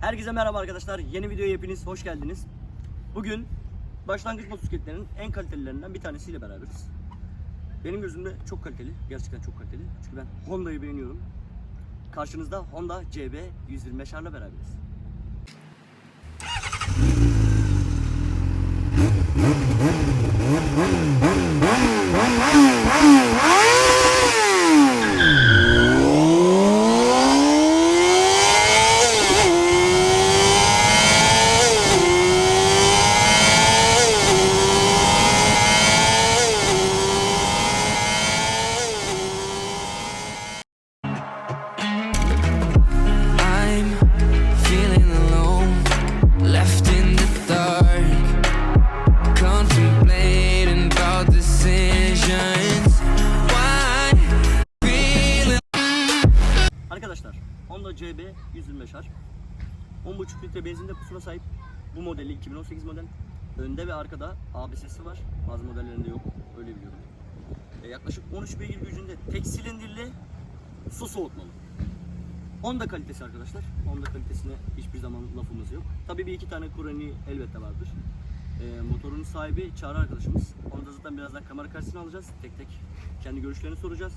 Herkese merhaba arkadaşlar. Yeni videoya hepiniz hoş geldiniz. Bugün başlangıç motosikletlerinin en kalitelilerinden bir tanesiyle beraberiz. Benim gözümde çok kaliteli. Gerçekten çok kaliteli. Çünkü ben Honda'yı beğeniyorum. Karşınızda Honda CB 125 R'la beraberiz. 10.5 litre benzinde pusula sahip bu modeli 2018 model. Önde ve arkada ABS'si var. Bazı modellerinde yok. Öyle biliyorum. E, yaklaşık 13 beygir gücünde tek silindirli su soğutmalı. Honda kalitesi arkadaşlar. Honda kalitesine hiçbir zaman lafımız yok. Tabii bir iki tane Kurani elbette vardır. E, motorun sahibi Çağrı arkadaşımız. Onu da zaten birazdan kamera karşısına alacağız. Tek tek kendi görüşlerini soracağız.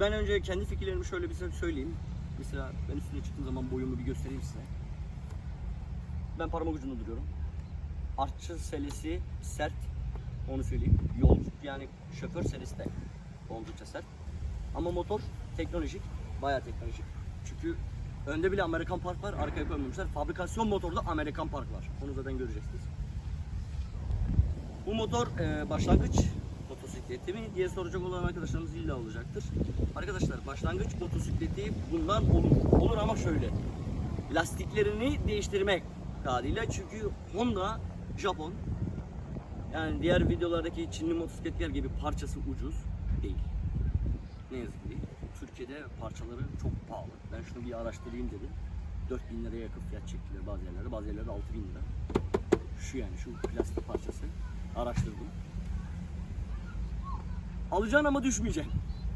Ben önce kendi fikirlerimi şöyle bir size söyleyeyim. Mesela ben üstüne çıktığım zaman boyumu bir göstereyim size. Ben parmak ucunda duruyorum. Artçı selesi sert. Onu söyleyeyim. Yolcu yani şoför selesi de oldukça sert. Ama motor teknolojik. Bayağı teknolojik. Çünkü önde bile Amerikan park var. Arkaya koymamışlar. Fabrikasyon motorda Amerikan park var. Onu zaten göreceksiniz. Bu motor e, başlangıç motosikleti mi diye soracak olan arkadaşlarımız illa olacaktır. Arkadaşlar başlangıç motosikleti bundan olur. Olur ama şöyle. Lastiklerini değiştirmek kaydıyla çünkü Honda Japon yani diğer videolardaki Çinli motosikletler gibi parçası ucuz değil. Ne yazık ki. Türkiye'de parçaları çok pahalı. Ben şunu bir araştırayım dedim. 4000 liraya yakın fiyat çektiler bazı yerlerde. Bazı yerlerde 6000 lira. Şu yani şu plastik parçası. Araştırdım. Alacaksın ama düşmeyeceksin.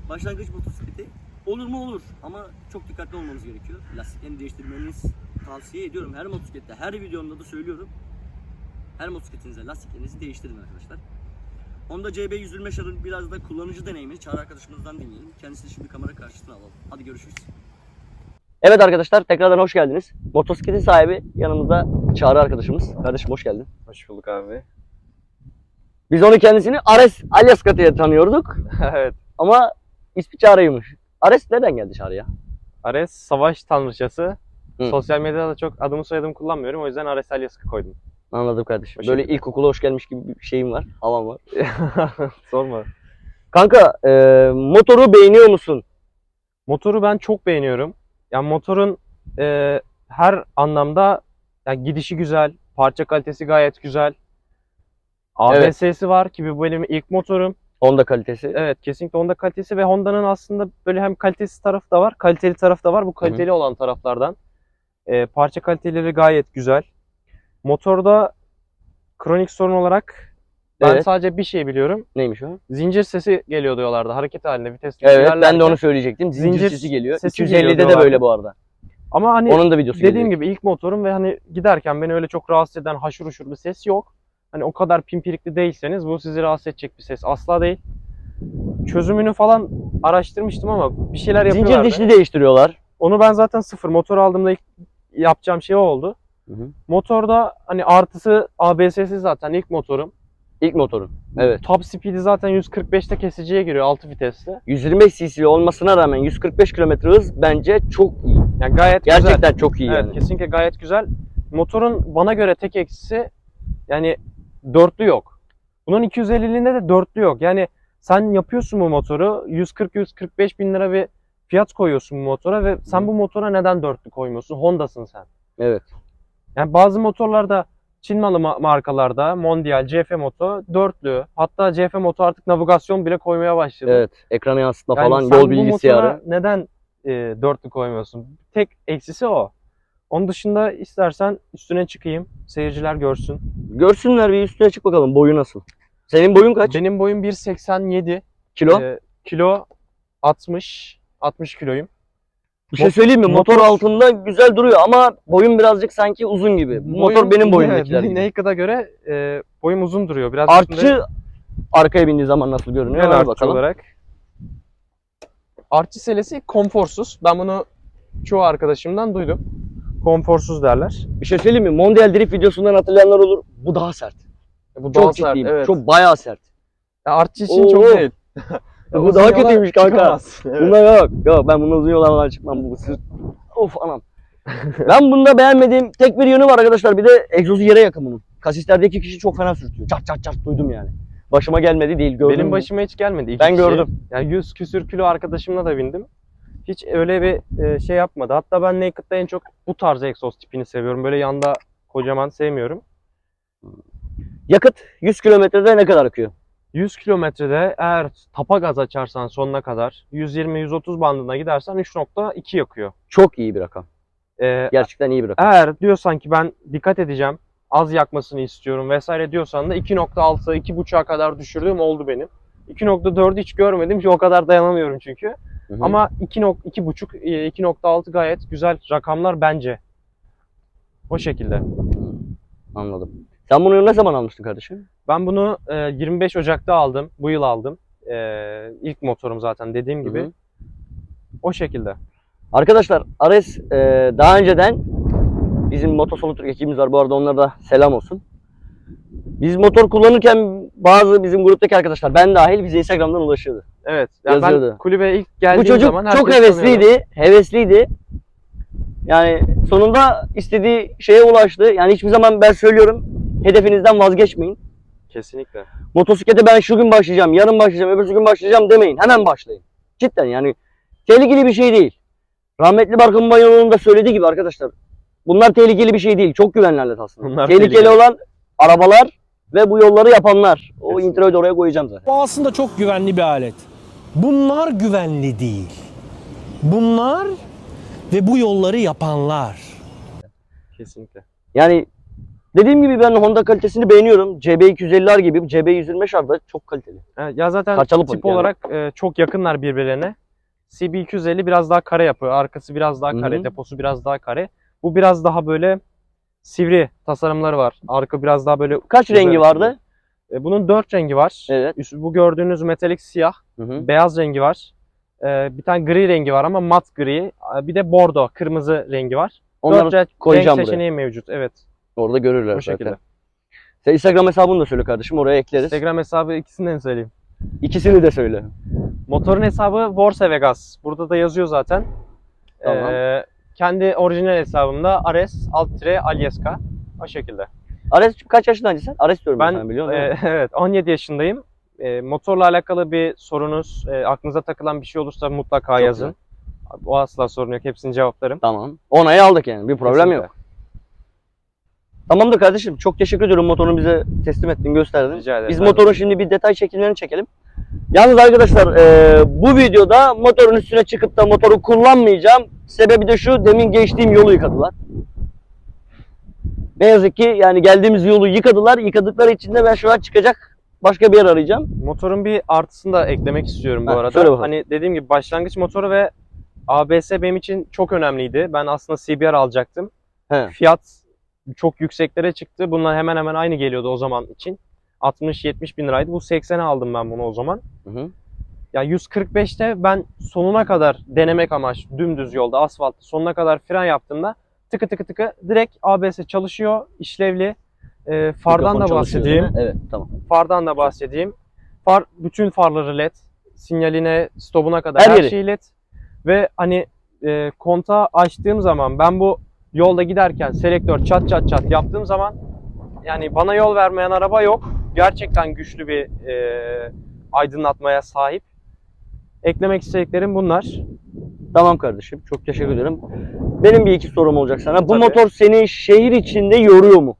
Başlangıç motosikleti olur mu olur ama çok dikkatli olmanız gerekiyor. Lastiklerini değiştirmeniz tavsiye ediyorum. Her motosiklette, her videomda da söylüyorum. Her motosikletinize lastiklerinizi değiştirin arkadaşlar. Honda CB 125 R'ın biraz da kullanıcı deneyimini Çağrı arkadaşımızdan dinleyelim. Kendisini şimdi kamera karşısına alalım. Hadi görüşürüz. Evet arkadaşlar tekrardan hoş geldiniz. Motosikletin sahibi yanımızda Çağrı arkadaşımız. Kardeşim hoş geldin. Hoş bulduk abi. Biz onu kendisini Ares Alyaska diye tanıyorduk. evet. Ama ismi Çağrı'ymış. Ares nereden geldi Çağrı ya? Ares savaş tanrıçası. Hı. Sosyal medyada da çok adımı soyadımı kullanmıyorum. O yüzden Ares Alyask'ı koydum. Anladım kardeşim. O Böyle şekilde. ilkokula hoş gelmiş gibi bir şeyim var. Havam var. Sorma. Kanka e, motoru beğeniyor musun? Motoru ben çok beğeniyorum. Yani motorun e, her anlamda yani gidişi güzel, parça kalitesi gayet güzel. ABS'si var ki bu benim ilk motorum. Honda kalitesi. Evet kesinlikle Honda kalitesi ve Honda'nın aslında böyle hem kalitesiz tarafı da var, kaliteli tarafı da var. Bu kaliteli olan taraflardan. Ee, parça kaliteleri gayet güzel. Motorda kronik sorun olarak ben Evet. sadece bir şey biliyorum. Neymiş o? Zincir sesi geliyor diyorlardı hareket halinde vites Evet ben de onu söyleyecektim. Zincir, Zincir sesi geliyor. sesi 250'de de geliyor böyle bu arada. Ama hani Onun da videosu dediğim geliyor. gibi ilk motorum ve hani giderken beni öyle çok rahatsız eden haşır uşur bir ses yok. Hani o kadar pimpirikli değilseniz bu sizi rahatsız edecek bir ses asla değil. Çözümünü falan araştırmıştım ama bir şeyler Zincir yapıyorlardı. dişli değiştiriyorlar. Onu ben zaten sıfır motor aldığımda ilk yapacağım şey oldu. Hı hı. Motorda hani artısı ABS'si zaten ilk motorum. İlk motoru. Evet. Top speed'i zaten 145'te kesiciye giriyor 6 vitesli. 125 cc olmasına rağmen 145 km hız bence çok iyi. Yani gayet güzel. Gerçekten çok iyi Evet yani. kesinlikle gayet güzel. Motorun bana göre tek eksisi yani dörtlü yok. Bunun 250'liğinde de dörtlü yok. Yani sen yapıyorsun bu motoru 140-145 bin lira bir fiyat koyuyorsun bu motora ve sen bu motora neden dörtlü koymuyorsun? Honda'sın sen. Evet. Yani bazı motorlarda Çin malı ma- markalarda Mondial, CF Moto dörtlü. Hatta CF Moto artık navigasyon bile koymaya başladı. Evet. Ekran yansıtma Yani falan, yol bilgisayarı. neden e, dörtlü koymuyorsun? Tek eksisi o. Onun dışında istersen üstüne çıkayım. Seyirciler görsün. Görsünler bir üstüne çık bakalım boyu nasıl. Senin boyun kaç? Benim boyum 1.87. Kilo? E, kilo 60. 60 kiloyum. Bir şey söyleyeyim mi? Motor, motor- altında güzel duruyor ama boyun birazcık sanki uzun gibi. Bu motor Boyum- benim boyumdakiler gibi. Naked'a göre e, boyum uzun duruyor. Biraz üstünde- Artçı arkaya bindiği zaman nasıl görünüyor? Artçı bakalım. olarak. Artçı selesi konforsuz. Ben bunu çoğu arkadaşımdan duydum. Konforsuz derler. Bir şey söyleyeyim mi? Mondial Drift videosundan hatırlayanlar olur. Bu daha sert. Bu Çok daha sert, ciddiyim. evet. Çok bayağı sert. Ya artçı için Oo. çok değil. bu Uzun daha kötüymüş kanka. çıkamaz. Evet. Bunda yok. Yok ben bunun uzun yollardan çıkmam. Bu sırt. Of anam. ben bunda beğenmediğim tek bir yönü var arkadaşlar. Bir de egzozu yere yakın bunun. Kasislerdeki kişi çok fena sürtüyor. Çat çat çat duydum yani. Başıma gelmedi değil gördüm. Benim başıma hiç gelmedi. iki Ben kişi. gördüm. Yani 100 küsür kilo arkadaşımla da bindim. Hiç öyle bir e, şey yapmadı. Hatta ben Naked'da en çok bu tarz egzoz tipini seviyorum. Böyle yanda kocaman sevmiyorum. Yakıt 100 kilometrede ne kadar akıyor? 100 kilometrede eğer tapa gaz açarsan sonuna kadar 120-130 bandına gidersen 3.2 yakıyor. Çok iyi bir rakam. Ee, Gerçekten iyi bir rakam. eğer diyorsan ki ben dikkat edeceğim, az yakmasını istiyorum vesaire diyorsan da 2.6, 2.5'a kadar düşürdüğüm oldu benim. 2.4'ü hiç görmedim ki o kadar dayanamıyorum çünkü. Hı hı. Ama 2.5, 2.6 gayet güzel rakamlar bence. O şekilde. Anladım. Sen bunu ne zaman almıştın kardeşim? Ben bunu e, 25 Ocak'ta aldım. Bu yıl aldım. E, ilk motorum zaten dediğim gibi. Hı hı. O şekilde. Arkadaşlar Ares e, daha önceden bizim Motosolu Türk ekibimiz var. Bu arada onlara da selam olsun. Biz motor kullanırken bazı bizim gruptaki arkadaşlar ben dahil bize Instagram'dan ulaşıyordu. Evet. Yani ben Yazıyordu. kulübe ilk geldiğim Bu çocuk zaman çok herkes tanıyordu. hevesliydi. Hevesliydi. Yani sonunda istediği şeye ulaştı. Yani hiçbir zaman ben söylüyorum hedefinizden vazgeçmeyin. Kesinlikle. Motosiklete ben şu gün başlayacağım, yarın başlayacağım, öbürsü gün başlayacağım demeyin. Hemen başlayın. Cidden yani tehlikeli bir şey değil. Rahmetli Barkın Bayanoğlu'nun da söylediği gibi arkadaşlar. Bunlar tehlikeli bir şey değil. Çok güvenli alet aslında. Bunlar tehlikeli, tehlikeli. olan arabalar ve bu yolları yapanlar. O introyu da oraya koyacağım zaten. Bu aslında çok güvenli bir alet. Bunlar güvenli değil. Bunlar ve bu yolları yapanlar. Kesinlikle. Yani dediğim gibi ben Honda kalitesini beğeniyorum. CB250'ler gibi CB125'ler da çok kaliteli. Evet, Ya zaten Parçalı tip yani. olarak e, çok yakınlar birbirlerine. CB250 biraz daha kare yapı. Arkası biraz daha kare. Hı hı. Deposu biraz daha kare. Bu biraz daha böyle sivri tasarımları var. Arka biraz daha böyle Kaç rengi bir vardı? E, bunun dört rengi var. Evet. Üst- Bu gördüğünüz metalik siyah, Hı hı. beyaz rengi var. E, bir tane gri rengi var ama mat gri. E, Bir de bordo, kırmızı rengi var. Onları Dört renk koyacağım buraya. seçeneği mevcut. Evet. orada görürler Bu şekilde. zaten. Sen Instagram hesabını da söyle kardeşim oraya ekleriz. Instagram hesabı ikisinden söyleyeyim. İkisini de söyle. Motorun hesabı Vorse Vegas. Burada da yazıyor zaten. Tamam. Ee, kendi orijinal hesabımda Ares alt tire Alyeska. O şekilde. Ares kaç yaşındaydın sen? Ares diyorum ben, Ben biliyor musun? e, evet 17 yaşındayım. E, motorla alakalı bir sorunuz, e, aklınıza takılan bir şey olursa mutlaka Çok yazın. O asla sorun yok. Hepsini cevaplarım. Tamam. Onayı aldık yani. Bir problem Kesinlikle. yok. Tamamdır kardeşim. Çok teşekkür ediyorum motorunu bize teslim ettin, gösterdin. Rica ederim. Biz motorun şimdi bir detay çekimlerini çekelim. Yalnız arkadaşlar e, bu videoda motorun üstüne çıkıp da motoru kullanmayacağım. Sebebi de şu demin geçtiğim yolu yıkadılar. Ne yazık ki yani geldiğimiz yolu yıkadılar. Yıkadıkları için de ben şu an çıkacak başka bir yer arayacağım. Motorun bir artısını da eklemek istiyorum bu Ha, arada. Hani dediğim gibi başlangıç motoru ve ABS benim için çok önemliydi. Ben aslında CBR alacaktım. He. Fiyat çok yükseklere çıktı. Bunlar hemen hemen aynı geliyordu o zaman için. 60-70 bin liraydı. Bu 80'e aldım ben bunu o zaman. Hı hı. Ya 145'te ben sonuna kadar denemek amaç dümdüz yolda asfaltta sonuna kadar fren yaptığımda tıkı tıkı tıkı direkt ABS çalışıyor, işlevli. Ee, fardan Mikrofon da bahsedeyim. Evet tamam. Fardan da bahsedeyim. Far bütün farları led. Sinyaline, stopuna kadar Her her, yeri. şey led. Ve hani e, kontağı açtığım zaman ben bu yolda giderken selektör çat çat çat yaptığım zaman yani bana yol vermeyen araba yok. Gerçekten güçlü bir e, aydınlatmaya sahip. Eklemek istediklerim bunlar. Tamam kardeşim. Çok teşekkür ederim. Benim bir iki sorum olacak sana. Bu Tabii. motor seni şehir içinde yoruyor mu?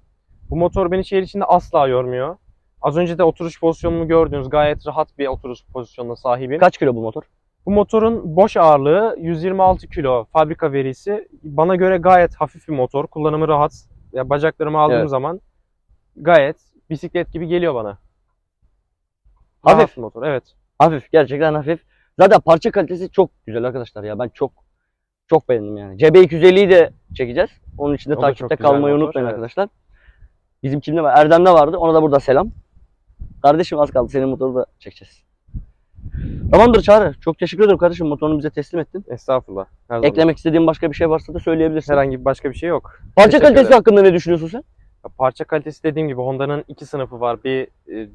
Bu motor beni şehir içinde asla yormuyor. Az önce de oturuş pozisyonumu gördünüz. Gayet rahat bir oturuş pozisyonuna sahibim. Kaç kilo bu motor? Bu motorun boş ağırlığı 126 kilo fabrika verisi. Bana göre gayet hafif bir motor. Kullanımı rahat. Ya bacaklarımı aldığım Evet. zaman gayet bisiklet gibi geliyor bana. Hafif. Rahat motor. Evet. Hafif. Gerçekten hafif. Zaten parça kalitesi çok güzel arkadaşlar ya. Ben çok Çok beğendim yani. CB250'yi de çekeceğiz. Onun için de O takipte kalmayı motor, unutmayın evet. arkadaşlar. Bizim kimde var? Erdem'de vardı. Ona da burada selam. Kardeşim az kaldı. Senin motoru da çekeceğiz. Tamamdır Çağrı. Çok teşekkür ederim kardeşim. Motorunu bize teslim ettin. Estağfurullah. Her zaman. Eklemek istediğin başka bir şey varsa da söyleyebilirsin. Herhangi başka bir şey yok. Parça Teşekkür kalitesi ederim. hakkında ne düşünüyorsun sen? Parça kalitesi dediğim gibi Honda'nın iki sınıfı var. Bir e,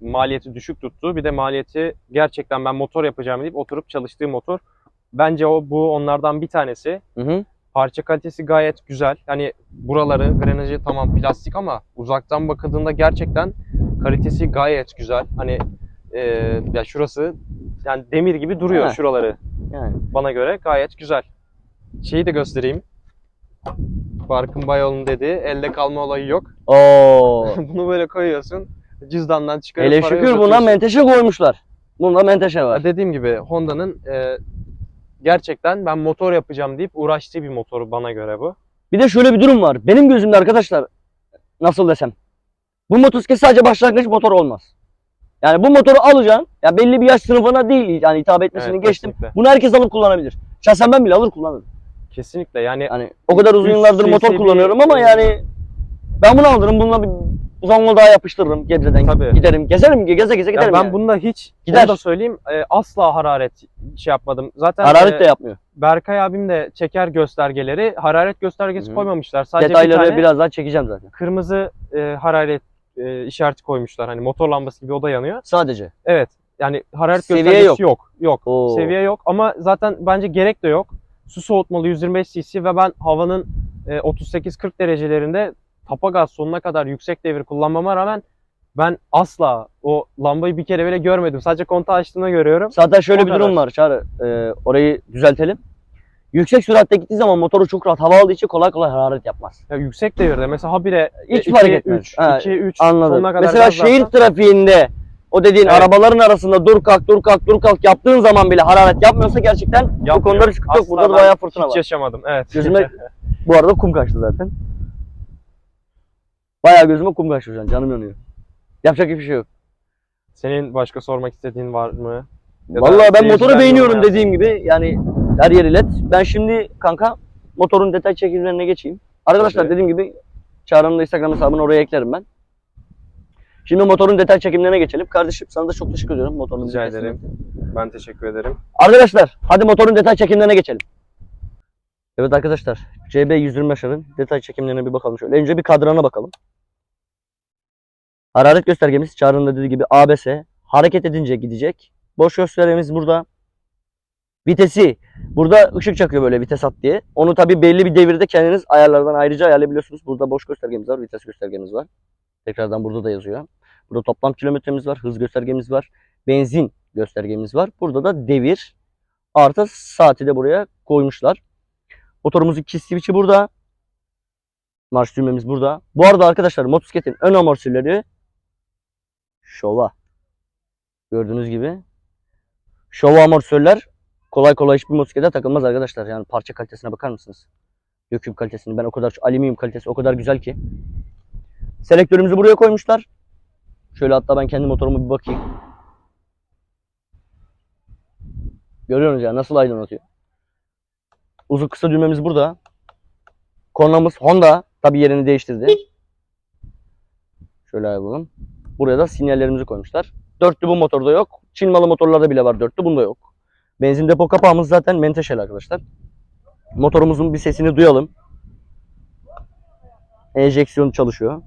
maliyeti düşük tuttu. Bir de maliyeti gerçekten ben motor yapacağım deyip oturup çalıştığı motor. Bence o bu onlardan bir tanesi. Hı hı. Parça kalitesi gayet güzel. Hani buraları, grenajı tamam plastik ama uzaktan bakıldığında gerçekten kalitesi gayet güzel. Hani e, ya şurası yani demir gibi duruyor Ha. şuraları. Yani. Bana göre gayet güzel. Şeyi de göstereyim. Barkın Bayoğlu'nun dediği elde kalma olayı yok. Oo. Bunu böyle koyuyorsun. Cüzdandan çıkarıp Hele parayı şükür buna uzatıyorsun. menteşe koymuşlar. Bunda menteşe var. Ya Dediğim gibi Honda'nın e, gerçekten ben motor yapacağım deyip uğraştığı bir motoru bana göre bu. Bir de şöyle bir durum var. Benim gözümde arkadaşlar nasıl desem. Bu motosiklet sadece başlangıç motor olmaz. Yani bu motoru alacaksın. Ya belli bir yaş sınıfına değil yani hitap etmesini Evet, geçtim. kesinlikle. Bunu herkes alıp kullanabilir. Şahsen ben bile alır kullanırım. Kesinlikle yani Yani o kadar uzun yıllardır motor kullanıyorum ama yani ben bunu alırım. Bununla bir Zonguldak'a yapıştırırım Gebze'den. Tabii. Giderim. Gezerim. Geze geze ya giderim ben yani. bunda hiç Gider. da söyleyeyim e, asla hararet şey yapmadım. Zaten Hararet e, de yapmıyor. Berkay abim de çeker göstergeleri. Hararet göstergesi Hı hı. koymamışlar. Sadece Detayları bir tane biraz daha çekeceğim zaten. kırmızı e, hararet e, işareti koymuşlar. Hani motor lambası gibi o da yanıyor. Sadece. Evet. Yani hararet Seviye göstergesi yok. yok. Yok. Oo. Seviye yok ama zaten bence gerek de yok. Su soğutmalı 125 cc ve ben havanın e, 38-40 derecelerinde tapa gaz sonuna kadar yüksek devir kullanmama rağmen ben asla o lambayı bir kere bile görmedim. Sadece kontağı açtığında görüyorum. Zaten şöyle O bir durum kadar. var Çağrı. Ee, orayı düzeltelim. Yüksek süratte gittiği zaman motoru çok rahat hava aldığı için kolay kolay hararet yapmaz. Ya yüksek devirde mesela habire Hiç e, fark iki, etmez. üç, Ha, iki, üç, Anladım. sonuna kadar Mesela şehir trafiğinde o dediğin Evet. arabaların arasında dur kalk dur kalk dur kalk yaptığın zaman bile hararet yapmıyorsa gerçekten bu Yapmıyor. konuda bir sıkıntı yok. Burada da bayağı fırtına Hiç var. yaşamadım. Evet. Gözüme bu arada kum kaçtı zaten. Bayağı gözüme kum kaçtı an. Canım yanıyor. Yapacak hiçbir şey yok. Senin başka sormak istediğin var mı? Ya Vallahi ben motoru beğeniyorum yorum dediğim gibi. Yani her yeri led. Ben şimdi kanka motorun detay çekimlerine geçeyim. Arkadaşlar Tabii. dediğim gibi Çağrı'nın da Instagram hesabını oraya eklerim ben. Şimdi motorun detay çekimlerine geçelim. Kardeşim sana da çok teşekkür ediyorum. Motorunu bize Rica teslim ederim. Ben teşekkür ederim. Arkadaşlar hadi motorun detay çekimlerine geçelim. Evet arkadaşlar CB 125'ın detay çekimlerine bir bakalım şöyle. Önce bir kadrana bakalım. Hararet göstergemiz Çağrı'nın da dediği gibi ABS. Hareket edince gidecek. Boş göstergemiz burada. Vitesi. Burada ışık çakıyor böyle vites at diye. Onu tabi belli bir devirde kendiniz ayarlardan ayrıca ayarlayabiliyorsunuz. Burada boş göstergemiz var, vites göstergemiz var. Tekrardan burada da yazıyor. Burada toplam kilometremiz var, hız göstergemiz var, benzin göstergemiz var. Burada da devir artı saati de buraya koymuşlar. Motorumuzun kill switch'i burada. Marş düğmemiz burada. Bu arada arkadaşlar motosikletin ön amortisörleri şova. Gördüğünüz gibi. Şova amortisörler kolay kolay hiçbir motosiklete takılmaz arkadaşlar. Yani parça kalitesine bakar mısınız? Döküm kalitesini ben o kadar alüminyum kalitesi o kadar güzel ki. Selektörümüzü buraya koymuşlar. Şöyle hatta ben kendi motoruma bir bakayım. Görüyorsunuz ya nasıl aydınlatıyor. Uzun kısa düğmemiz burada. Kornamız Honda. Tabi yerini değiştirdi. Şöyle yapalım. Buraya da sinyallerimizi koymuşlar. Dörtlü bu motorda yok. Çin malı motorlarda bile var dörtlü. Bunda yok. Benzin depo kapağımız zaten menteşeli arkadaşlar. Motorumuzun bir sesini duyalım. Enjeksiyon çalışıyor.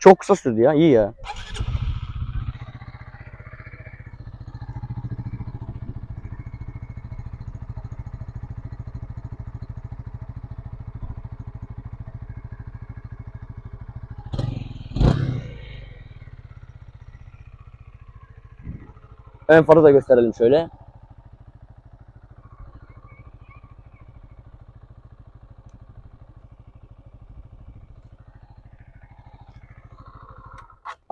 Çok kısa sürdü ya. iyi ya. Ön farı da gösterelim şöyle.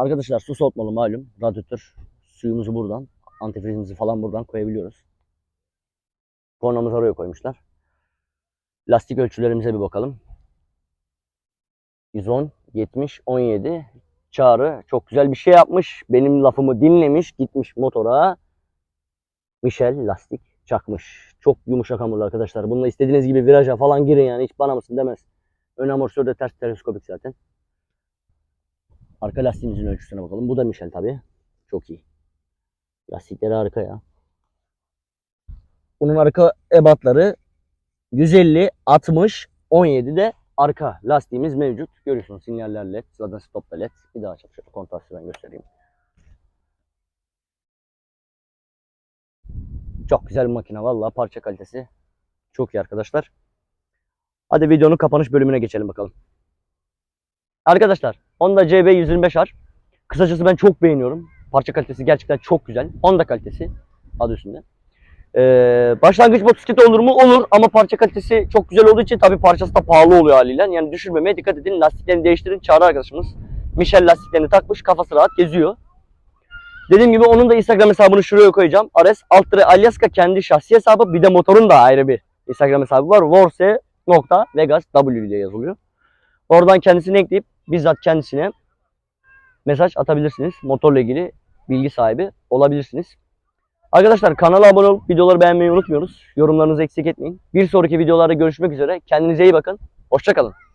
Arkadaşlar su soğutmalı malum. Radyatör. Suyumuzu buradan, antifrizimizi falan buradan koyabiliyoruz. Kornamızı oraya koymuşlar. Lastik ölçülerimize bir bakalım. 110, 70, 17. Çağrı çok güzel bir şey yapmış. Benim lafımı dinlemiş. Gitmiş motora. Michel lastik Çakmış. Çok yumuşak hamurlu arkadaşlar. Bununla istediğiniz gibi viraja falan girin yani. Hiç bana mısın demez. Ön amortisör de ters teleskopik zaten. Arka lastiğimizin ölçüsüne bakalım. Bu da Michelin tabii. Çok iyi. Lastikleri arka ya. Bunun arka ebatları 150, 60, 17 de arka lastiğimiz mevcut. Görüyorsunuz sinyaller led, zaten stop da led. Bir daha açalım şöyle kontrastı göstereyim. Çok güzel bir makine vallahi parça kalitesi çok iyi arkadaşlar. Hadi videonun kapanış bölümüne geçelim bakalım. Arkadaşlar Honda CB125R kısacası ben çok beğeniyorum. Parça kalitesi gerçekten çok güzel. Honda kalitesi adı üstünde. Ee, başlangıç motosikleti olur mu? Olur ama parça kalitesi çok güzel olduğu için tabii parçası da pahalı oluyor haliyle. Yani düşürmemeye dikkat edin. Lastiklerini değiştirin. Çağrı arkadaşımız Michel lastiklerini takmış. Kafası rahat geziyor. Dediğim gibi onun da Instagram hesabını şuraya koyacağım. Ares alt tire Alyaska kendi şahsi hesabı. Bir de motorun da ayrı bir Instagram hesabı var. Vorse.vegas W diye yazılıyor. Oradan kendisini ekleyip bizzat kendisine mesaj atabilirsiniz. Motorla ilgili bilgi sahibi olabilirsiniz. Arkadaşlar kanala abone olup videoları beğenmeyi unutmuyoruz. Yorumlarınızı eksik etmeyin. Bir sonraki videolarda görüşmek üzere. Kendinize iyi bakın. Hoşçakalın.